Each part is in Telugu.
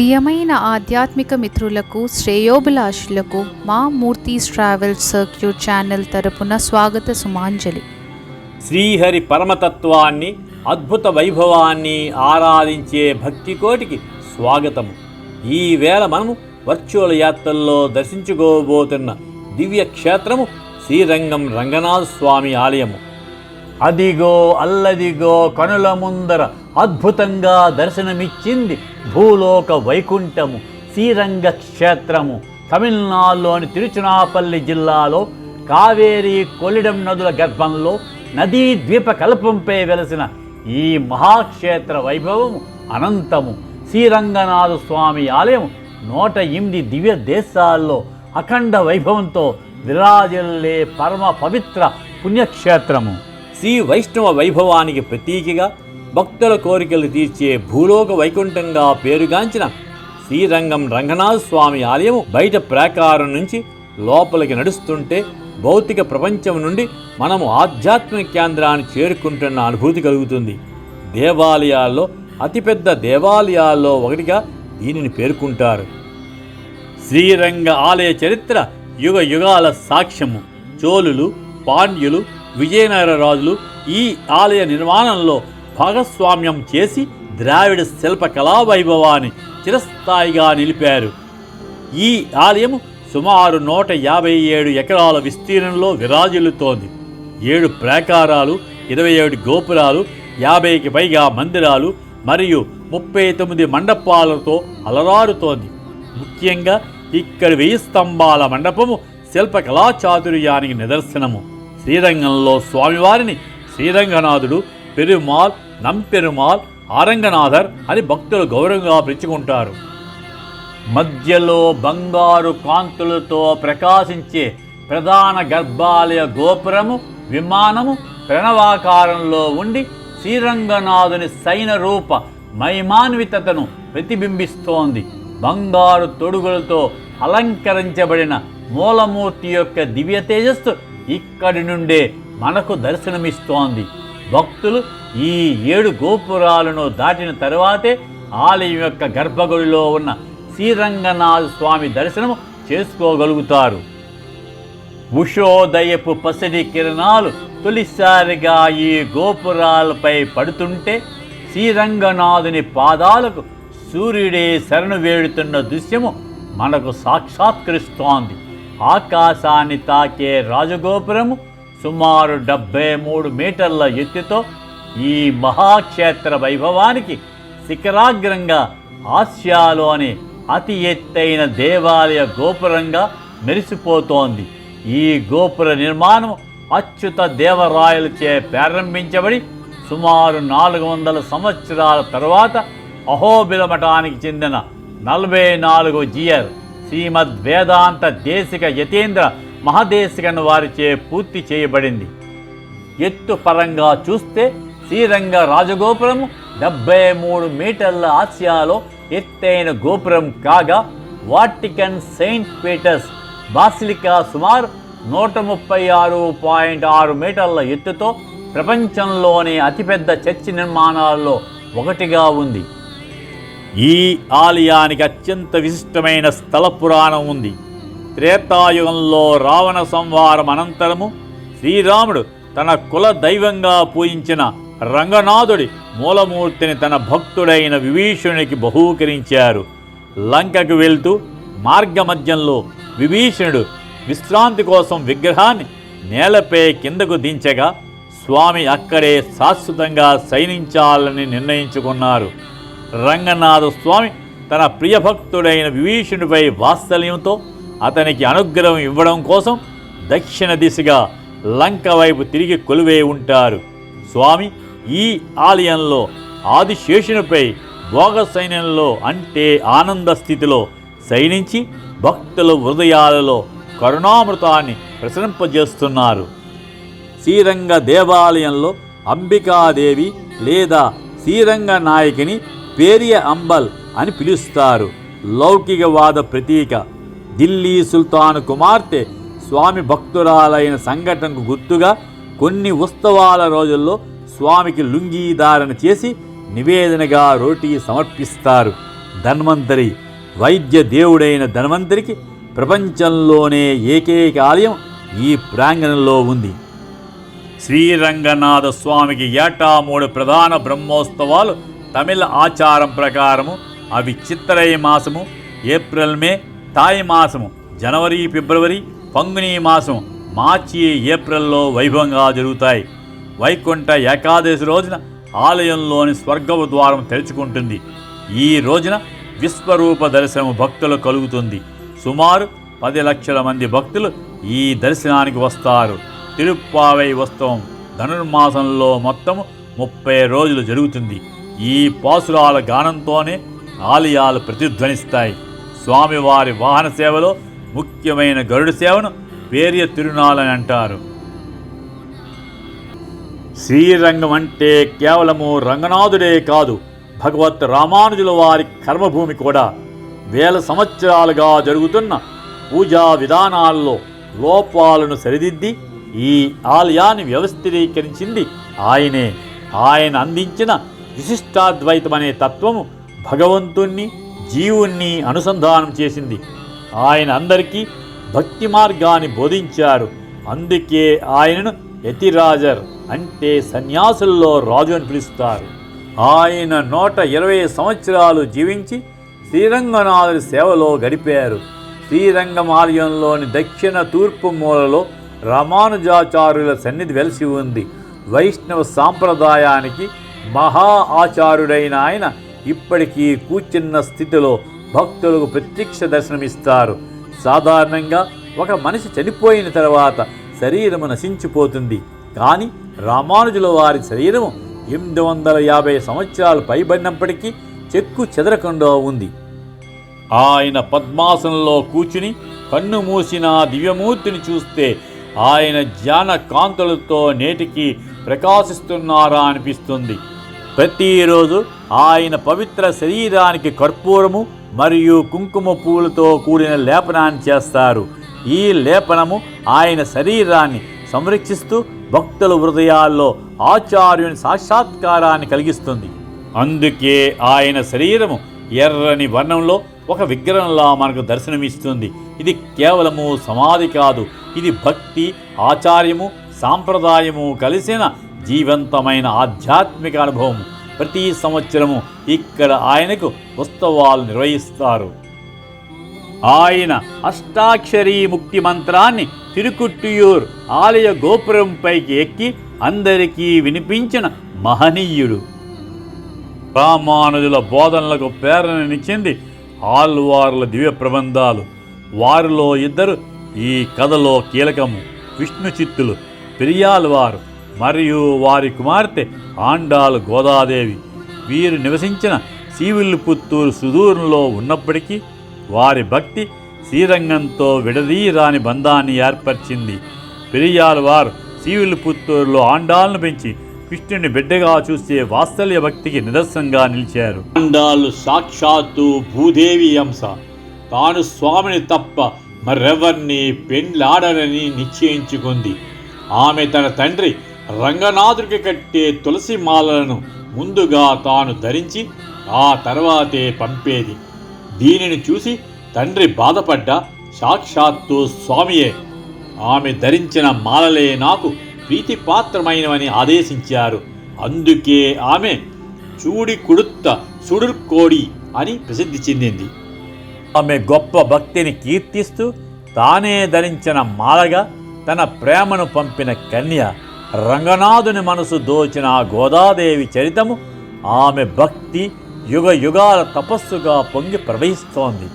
ప్రియమైన ఆధ్యాత్మిక మిత్రులకు శ్రేయోభిలాషులకు మా మూర్తీస్ ట్రావెల్ సర్క్యూట్ ఛానల్ తరపున స్వాగత సుమాంజలి. శ్రీహరి పరమతత్వాన్ని అద్భుత వైభవాన్ని ఆరాధించే భక్తి కోటికి స్వాగతము. ఈ వేళ మనము వర్చువల్ యాత్రల్లో దర్శించుకోబోతున్న దివ్య క్షేత్రము శ్రీరంగం రంగనాథ స్వామి ఆలయము. అదిగో అల్లదిగో కనుల ముందర అద్భుతంగా దర్శనమిచ్చింది భూలోక వైకుంఠము శ్రీరంగ క్షేత్రము తమిళనాడులోని తిరుచునాపల్లి జిల్లాలో కావేరి కొలిడం నదుల గర్భంలో నదీ ద్వీప కల్పంపై వెలసిన ఈ మహాక్షేత్ర వైభవము అనంతము. శ్రీరంగనాథ స్వామి ఆలయం నూట ఎనిమిది దివ్య దేశాల్లో అఖండ వైభవంతో విరాజిల్లే పరమ పవిత్ర పుణ్యక్షేత్రము. శ్రీ వైష్ణవ వైభవానికి ప్రతీకగా భక్తుల కోరికలు తీర్చే భూలోక వైకుంఠంగా పేరుగాంచిన శ్రీరంగం రంగనాథ స్వామి ఆలయము బయట ప్రాకారం నుంచి లోపలికి నడుస్తుంటే భౌతిక ప్రపంచం నుండి మనము ఆధ్యాత్మిక కేంద్రాన్ని చేరుకుంటున్న అనుభూతి కలుగుతుంది. దేవాలయాల్లో అతిపెద్ద దేవాలయాల్లో ఒకటిగా దీనిని పేర్కొంటారు. శ్రీరంగ ఆలయ చరిత్ర యుగ యుగాల సాక్ష్యము. చోళులు పాండ్యులు విజయనగర రాజులు ఈ ఆలయ నిర్మాణంలో భాగస్వామ్యం చేసి ద్రావిడ శిల్పకళా వైభవాన్ని చిరస్థాయిగా నిలిపారు. ఈ ఆలయము సుమారు నూట యాభై ఏడు ఎకరాల విస్తీర్ణంలో విరాజిల్లుతోంది. ఏడు ప్రాకారాలు ఇరవై ఏడు గోపురాలు యాభైకి పైగా మందిరాలు మరియు ముప్పై తొమ్మిది మండపాలతో అలరారుతోంది. ముఖ్యంగా ఇక్కడ వెయ్యి స్తంభాల మండపము శిల్ప కళాచాతుర్యానికి నిదర్శనము. శ్రీరంగంలో స్వామివారిని శ్రీరంగనాథుడు పెరుమాల్ నంపెరుమాల్ ఆరంగనాథర్ అని భక్తులు గౌరవంగా పిలుచుకుంటారు. మధ్యలో బంగారు కాంతులతో ప్రకాశించే ప్రధాన గర్భాలయ గోపురము విమానము ప్రణవాకారంలో ఉండి శ్రీరంగనాథుని సైన రూప మహిమాన్వితతను ప్రతిబింబిస్తోంది. బంగారు తొడుగులతో అలంకరించబడిన మూలమూర్తి యొక్క దివ్య తేజస్సు ఇక్కడి నుండే మనకు దర్శనమిస్తోంది. భక్తులు ఈ ఏడు గోపురాలను దాటిన తరువాతే ఆలయం యొక్క గర్భగుడిలో ఉన్న శ్రీరంగనాథ స్వామి దర్శనం చేసుకోగలుగుతారు. ఉషోదయపు పసిడి కిరణాలు తొలిసారిగా ఈ గోపురాలపై పడుతుంటే శ్రీరంగనాథుని పాదాలకు సూర్యుడే శరణు వేడుతున్న దృశ్యము మనకు సాక్షాత్కరిస్తోంది. ఆకాశాన్ని తాకే రాజగోపురము సుమారు డెబ్బై మూడు మీటర్ల ఎత్తుతో ఈ మహాక్షేత్ర వైభవానికి శిఖరాగ్రంగా ఆసియాలోని అతి ఎత్తైన దేవాలయ గోపురంగా మెరిసిపోతోంది. ఈ గోపుర నిర్మాణం అచ్యుత దేవరాయలచే ప్రారంభించబడి సుమారు నాలుగు వందల సంవత్సరాల తరువాత అహోబిల మఠానికి చెందిన నలభై నాలుగు జియర్ శ్రీమద్ వేదాంత దేశిక యతేంద్ర మహదేశికన్ వారిచే పూర్తి చేయబడింది. ఎత్తు పరంగా చూస్తే శ్రీరంగ రాజగోపురము డెబ్బై మూడు మీటర్ల ఆసియాలో ఎత్తైన గోపురం కాగా వాటికన్ సెయింట్ పీటర్స్ బాసిలికా సుమారు నూట ముప్పై ఆరు పాయింట్ ఆరు మీటర్ల ఎత్తుతో ప్రపంచంలోని అతిపెద్ద చర్చి నిర్మాణాల్లో ఒకటిగా ఉంది. ఈ ఆలయానికి అత్యంత విశిష్టమైన స్థల పురాణం ఉంది. త్రేతాయుగంలో రావణ సంహారం అనంతరము శ్రీరాముడు తన కుల దైవంగా పూజించిన రంగనాథుడి మూలమూర్తిని తన భక్తుడైన విభీషణునికి బహూకరించారు. లంకకు వెళ్తూ మార్గమధ్యంలో విభీషణుడు విశ్రాంతి కోసం విగ్రహాన్ని నేలపై కిందకు దించగా స్వామి అక్కడే శాశ్వతంగా శయనించాలని నిర్ణయించుకున్నారు. రంగనాథ స్వామి తన ప్రియభక్తుడైన విభీషణుడిపై వాత్సల్యంతో అతనికి అనుగ్రహం ఇవ్వడం కోసం దక్షిణ దిశగా లంక వైపు తిరిగి కొలువై ఉంటారు. స్వామి ఈ ఆలయంలో ఆదిశేషునిపై భోగ సైన్యంలో అంటే ఆనంద స్థితిలో శయనించి భక్తుల హృదయాలలో కరుణామృతాన్ని ప్రసరింపజేస్తున్నారు. శ్రీరంగ దేవాలయంలో అంబికాదేవి లేదా శ్రీరంగ నాయకిని పేరియ అంబల్ అని పిలుస్తారు. లౌకికవాద ప్రతీక. ఢిల్లీ సుల్తాను కుమార్తె స్వామి భక్తురాలైన సంఘటనకు గుర్తుగా కొన్ని ఉత్సవాల రోజుల్లో స్వామికి లుంగీ ధారణ చేసి నివేదనగా రోటీ సమర్పిస్తారు. ధన్వంతరి వైద్య దేవుడైన ధన్వంతరికి ప్రపంచంలోనే ఏకైక ఆలయం ఈ ప్రాంగణంలో ఉంది. శ్రీరంగనాథ స్వామికి ఏటా మూడు ప్రధాన బ్రహ్మోత్సవాలు తమిళ ఆచారం ప్రకారము అవి చిత్తరై మాసము ఏప్రిల్ మే తాయి మాసము జనవరి ఫిబ్రవరి పంగుని మాసం మార్చి ఏప్రిల్లో వైభవంగా జరుగుతాయి. వైకుంఠ ఏకాదశి రోజున ఆలయంలోని స్వర్గపు ద్వారం తెరుచుకుంటుంది. ఈ రోజున విశ్వరూప దర్శనం భక్తులు కలుగుతుంది. సుమారు పది లక్షల మంది భక్తులు ఈ దర్శనానికి వస్తారు. తిరుప్పావై ఉత్సవం ధనుర్మాసంలో మొత్తము ముప్పై రోజులు జరుగుతుంది. ఈ పాసురాల గానంతోనే ఆలయాలు ప్రతిధ్వనిస్తాయి. స్వామివారి వాహన సేవలో ముఖ్యమైన గరుడు సేవను పేర్య తిరునాలని అంటారు. శ్రీరంగం అంటే కేవలము రంగనాథుడే కాదు భగవత్ రామానుజుల వారి కర్మభూమి కూడా. వేల సంవత్సరాలుగా జరుగుతున్న పూజా విధానాల్లో లోపాలను సరిదిద్ది ఈ ఆలయాన్ని వ్యవస్థీకరించింది ఆయనే. ఆయన అందించిన విశిష్టాద్వైతం అనే తత్వము భగవంతుణ్ణి జీవుణ్ణి అనుసంధానం చేసింది. ఆయన అందరికీ భక్తి మార్గాన్ని బోధించారు. అందుకే ఆయనను యతిరాజర్ అంటే సన్యాసుల్లో రాజు అని పిలుస్తారు. ఆయన నూట ఇరవై సంవత్సరాలు జీవించి శ్రీరంగనాథుడి సేవలో గడిపారు. శ్రీరంగం ఆలయంలోని దక్షిణ తూర్పు మూలలో రామానుజాచార్యుల సన్నిధి వెలిసి ఉంది. వైష్ణవ సాంప్రదాయానికి మహా ఆచార్యుడైన ఆయన ఇప్పటికీ కూర్చున్న స్థితిలో భక్తులకు ప్రత్యక్ష దర్శనమిస్తారు. సాధారణంగా ఒక మనిషి చనిపోయిన తర్వాత శరీరము నశించిపోతుంది. కానీ రామానుజుల వారి శరీరము ఎనిమిది వందల యాభై సంవత్సరాలు పైబడినప్పటికీ చెక్కు చెదరకుండా ఉంది. ఆయన పద్మాసనంలో కూర్చుని కన్ను మూసిన దివ్యమూర్తిని చూస్తే ఆయన జ్ఞాన కాంతులతో నేటికి ప్రకాశిస్తున్నారా అనిపిస్తుంది. ప్రతిరోజు ఆయన పవిత్ర శరీరానికి కర్పూరము మరియు కుంకుమ పూలతో కూడిన లేపనాన్ని చేస్తారు. ఈ లేపనము ఆయన శరీరాన్ని సంరక్షిస్తూ భక్తుల హృదయాల్లో ఆచార్యుని సాక్షాత్కారాన్ని కలిగిస్తుంది. అందుకే ఆయన శరీరము ఎర్రని వర్ణంలో ఒక విగ్రహంలా మనకు దర్శనమిస్తుంది. ఇది కేవలము సమాధి కాదు. ఇది భక్తి ఆచార్యము సాంప్రదాయము కలిసిన జీవంతమైన ఆధ్యాత్మిక అనుభవం. ప్రతి సంవత్సరము ఇక్కడ ఆయనకు ఉత్సవాలు నిర్వహిస్తారు. ఆయన అష్టాక్షరీ ముక్తి మంత్రాన్ని తిరుకుట్టియూర్ ఆలయ గోపురంపైకి ఎక్కి అందరికీ వినిపించిన మహనీయుడు. రామానుజుల బోధనలకు ప్రేరణనిచ్చింది ఆల్వార్ల దివ్య ప్రబంధాలు. వారిలో ఇద్దరు ఈ కథలో కీలకము. విష్ణు చిత్తులు పెరియాల్వారు మరియు వారి కుమార్తె ఆండాలు గోదాదేవి. వీరు నివసించిన శ్రీవిల్లిపుత్తూరు సుదూరంలో ఉన్నప్పటికీ వారి భక్తి శ్రీరంగంతో విడదీరాని బంధాన్ని ఏర్పరిచింది. పెరియాల్వారు శ్రీవిల్లిపుత్తూరులో ఆండాలను పెంచి కృష్ణుని బిడ్డగా చూసే వాత్సల్య భక్తికి నిదర్శనంగా నిలిచారు. ఆండాలు సాక్షాత్తు భూదేవి అంశ. తాను స్వామిని తప్ప మరెవరిని పెండ్లాడనని నిశ్చయించుకుంది. ఆమె తన తండ్రి రంగనాథుడికి కట్టే తులసి మాలలను ముందుగా తాను ధరించి ఆ తర్వాతే పంపేది. దీనిని చూసి తండ్రి బాధపడ్డ సాక్షాత్తు స్వామియే ఆమె ధరించిన మాలలే నాకు ప్రీతిపాత్రమైనవని ఆదేశించారు. అందుకే ఆమె చూడి కుడుత్త సుడుర్కోడి అని ప్రసిద్ధి చెందింది. ఆమె గొప్ప భక్తిని కీర్తిస్తూ తానే ధరించిన మాలగా తన ప్రేమను పంపిన కన్య రంగనాథుని మనసు దోచిన ఆ గోదాదేవి చరితము ఆమె భక్తి యుగ యుగాల తపస్సుగా పొంగి ప్రవహిస్తోంది.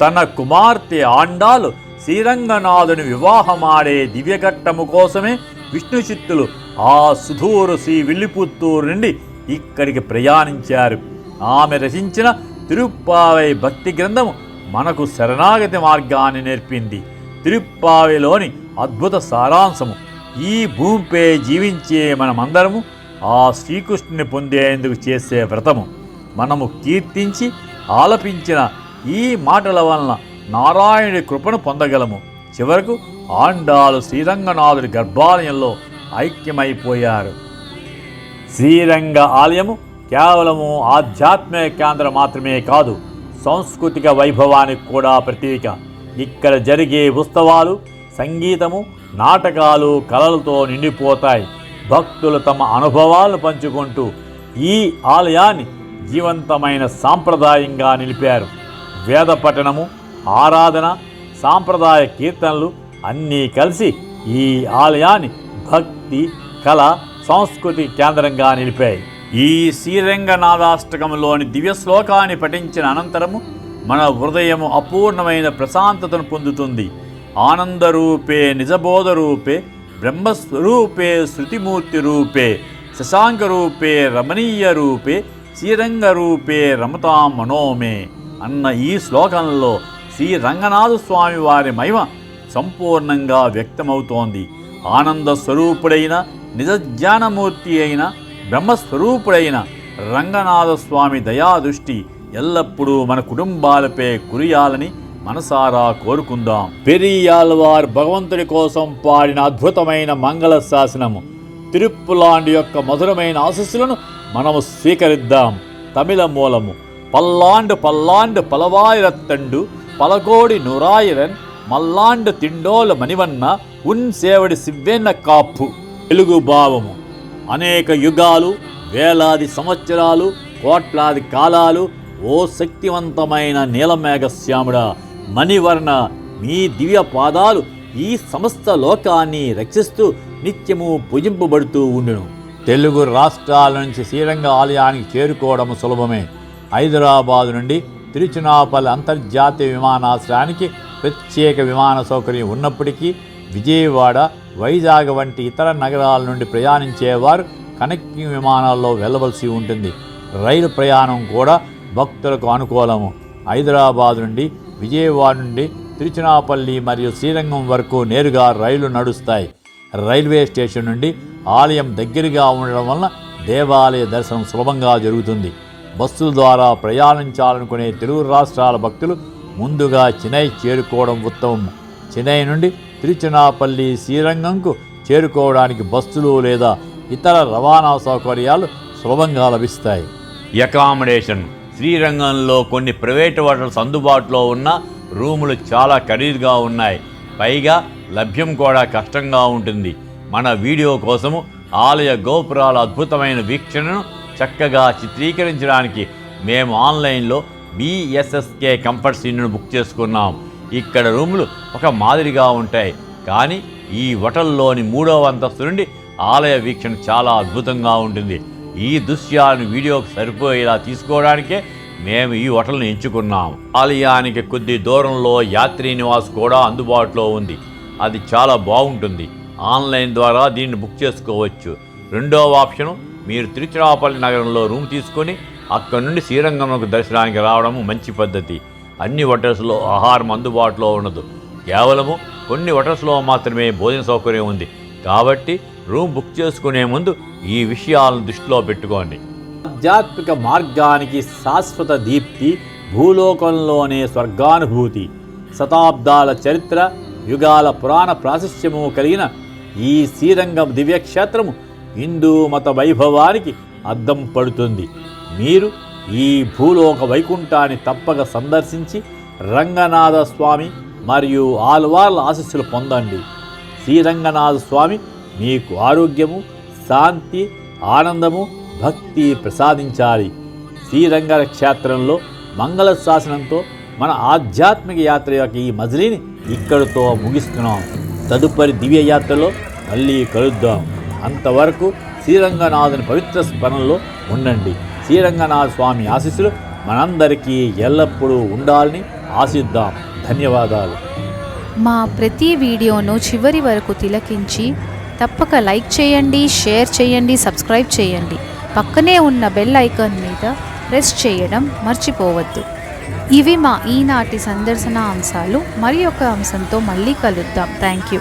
తన కుమార్తె ఆండాలు శ్రీరంగనాథుని వివాహమాడే దివ్యఘట్టము కోసమే విష్ణుచిత్తులు ఆ సుధూరు శ్రీ విల్లిపుత్తూరు నుండి ఇక్కడికి ప్రయాణించారు. ఆమె రచించిన తిరుప్పావై భక్తి గ్రంథము మనకు శరణాగతి మార్గాన్ని నేర్పింది. తిరుప్పావిలోని అద్భుత సారాంశము. ఈ భూమిపై జీవించే మనమందరము ఆ శ్రీకృష్ణుని పొందేందుకు చేసే వ్రతము. మనము కీర్తించి ఆలపించిన ఈ మాటల వలన నారాయణుడి కృపను పొందగలము. చివరకు ఆండాలు శ్రీరంగనాథుడి గర్భాలయంలో ఐక్యమైపోయారు. శ్రీరంగ ఆలయము కేవలము ఆధ్యాత్మిక కేంద్రం మాత్రమే కాదు సాంస్కృతిక వైభవానికి కూడా ప్రతీక. ఇక్కడ జరిగే ఉత్సవాలు సంగీతము నాటకాలు కళలతో నిండిపోతాయి. భక్తులు తమ అనుభవాలను పంచుకుంటూ ఈ ఆలయాన్ని జీవంతమైన సాంప్రదాయంగా నిలిపారు. వేద పఠనము ఆరాధన సాంప్రదాయ కీర్తనలు అన్నీ కలిసి ఈ ఆలయాన్ని భక్తి కళ సంస్కృతి కేంద్రంగా నిలిపాయి. ఈ శ్రీరంగనాథాష్టకంలోని దివ్య శ్లోకాన్ని పఠించిన అనంతరము మన హృదయము అపూర్ణమైన ప్రశాంతతను పొందుతుంది. ఆనందరూపే నిజబోధరూపే బ్రహ్మస్వరూపే శృతిమూర్తి రూపే శశాంక రూపే రమణీయ రూపే శ్రీరంగ రూపే మనోమే అన్న ఈ శ్లోకంలో శ్రీ రంగనాథ స్వామి వారి మహిమ సంపూర్ణంగా వ్యక్తమవుతోంది. ఆనంద స్వరూపుడైన నిజ జ్ఞానమూర్తి అయిన బ్రహ్మస్వరూపుడైన రంగనాథ స్వామి దయాదృష్టి ఎల్లప్పుడూ మన కుటుంబాలపై కురియాలని మనసారా కోరుకుందాం. పెరియాల్వార్ భగవంతుడి కోసం పాడిన అద్భుతమైన మంగళ శాసనము తిరుప్పులాండి యొక్క మధురమైన ఆశస్సులను మనము స్వీకరిద్దాం. తమిళ మూలము. పల్లాండు పల్లాండు పలవాయిరత్తండు పలకోడి నురాయిరన్ మల్లాండు తిండోల మణివన్న ఉన్ సేవడి సివ్వెన్న కాప్పు. తెలుగు భావము. అనేక యుగాలు వేలాది సంవత్సరాలు కోట్లాది కాలాలు ఓ శక్తివంతమైన నీలమేఘశ్యాముడా. మణివర్ణ మీ దివ్య పాదాలు ఈ సమస్త లోకాన్ని రక్షిస్తూ నిత్యము పూజింపబడుతూ ఉండును. తెలుగు రాష్ట్రాల నుంచి శ్రీరంగ ఆలయానికి చేరుకోవడం సులభమే. హైదరాబాదు నుండి తిరుచునాపల్లి అంతర్జాతీయ విమానాశ్రయానికి ప్రత్యేక విమాన సౌకర్యం ఉన్నప్పటికీ విజయవాడ వైజాగ్ వంటి ఇతర నగరాల నుండి ప్రయాణించేవారు కనెక్టింగ్ విమానాల్లో వెళ్ళవలసి ఉంటుంది. రైలు ప్రయాణం కూడా భక్తులకు అనుకూలము. హైదరాబాద్ నుండి విజయవాడ నుండి తిరుచినాపల్లి మరియు శ్రీరంగం వరకు నేరుగా రైలు నడుస్తాయి. రైల్వే స్టేషన్ నుండి ఆలయం దగ్గరగా ఉండడం వలన దేవాలయ దర్శనం సులభంగా జరుగుతుంది. బస్సుల ద్వారా ప్రయాణించాలనుకునే తెలుగు రాష్ట్రాల భక్తులు ముందుగా చెన్నై చేరుకోవడం ఉత్తమం. చెన్నై నుండి తిరుచినాపల్లి శ్రీరంగంకు చేరుకోవడానికి బస్సులు లేదా ఇతర రవాణా సౌకర్యాలు సులభంగా లభిస్తాయి. అకామిడేషన్ శ్రీరంగంలో కొన్ని ప్రైవేట్ హోటల్స్ అందుబాటులో ఉన్న రూములు చాలా ఖరీదుగా ఉన్నాయి. పైగా లభ్యం కూడా కష్టంగా ఉంటుంది. మన వీడియో కోసము ఆలయ గోపురాల అద్భుతమైన వీక్షణను చక్కగా చిత్రీకరించడానికి మేము ఆన్లైన్లో బీఎస్ఎస్కే కంఫర్ట్ సీన్ను బుక్ చేసుకున్నాం. ఇక్కడ రూములు ఒక మాదిరిగా ఉంటాయి. కానీ ఈ హోటల్లోని మూడవ అంతస్తు నుండి ఆలయ వీక్షణ చాలా అద్భుతంగా ఉంటుంది. ఈ దృశ్యాలను వీడియోకి సరిపోయేలా తీసుకోవడానికే మేము ఈ హోటల్ను ఎంచుకున్నాం. ఆలయానికి కొద్ది దూరంలో యాత్రీ నివాస్ కూడా అందుబాటులో ఉంది. అది చాలా బాగుంటుంది. ఆన్లైన్ ద్వారా దీన్ని బుక్ చేసుకోవచ్చు. రెండవ ఆప్షను మీరు తిరుచిరాపల్లి నగరంలో రూమ్ తీసుకొని అక్కడ నుండి శ్రీరంగంలోకి దర్శనానికి రావడం మంచి పద్ధతి. అన్ని హోటల్స్లో ఆహారం అందుబాటులో ఉండదు. కేవలము కొన్ని హోటల్స్లో మాత్రమే భోజన సౌకర్యం ఉంది. కాబట్టి రూమ్ బుక్ చేసుకునే ముందు ఈ విషయాలను దృష్టిలో పెట్టుకోండి. ఆధ్యాత్మిక మార్గానికి శాశ్వత దీప్తి భూలోకంలోనే స్వర్గానుభూతి శతాబ్దాల చరిత్ర యుగాల పురాణ ప్రాశస్యము కలిగిన ఈ శ్రీరంగం దివ్యక్షేత్రము హిందూ మత వైభవానికి అద్దం పడుతుంది. మీరు ఈ భూలోక వైకుంఠాన్ని తప్పక సందర్శించి రంగనాథ స్వామి మరియు ఆల్వార్ల ఆశస్సులు పొందండి. శ్రీరంగనాథ స్వామి మీకు ఆరోగ్యము శాంతి ఆనందము భక్తి ప్రసాదించాలి. శ్రీరంగ క్షేత్రంలో మంగళ శాసనంతో మన ఆధ్యాత్మిక యాత్ర యొక్క ఈ మజిలీని ఇక్కడితో ముగిస్తున్నాం. తదుపరి దివ్య యాత్రలో మళ్ళీ కలుద్దాం. అంతవరకు శ్రీరంగనాథుని పవిత్ర స్మరణలో ఉండండి. శ్రీరంగనాథ స్వామి ఆశీస్సులు మనందరికీ ఎల్లప్పుడూ ఉండాలని ఆశిద్దాం. ధన్యవాదాలు. మా ప్రతి వీడియోను చివరి వరకు తిలకించి తప్పక లైక్ చేయండి షేర్ చేయండి సబ్స్క్రైబ్ చేయండి. పక్కనే ఉన్న బెల్ ఐకాన్ మీద ప్రెస్ చేయడం మర్చిపోవద్దు. ఇవి మా ఈనాటి సందర్శన అంశాలు. మరి ఒక అంశంతో మళ్ళీ కలుద్దాం. Thank you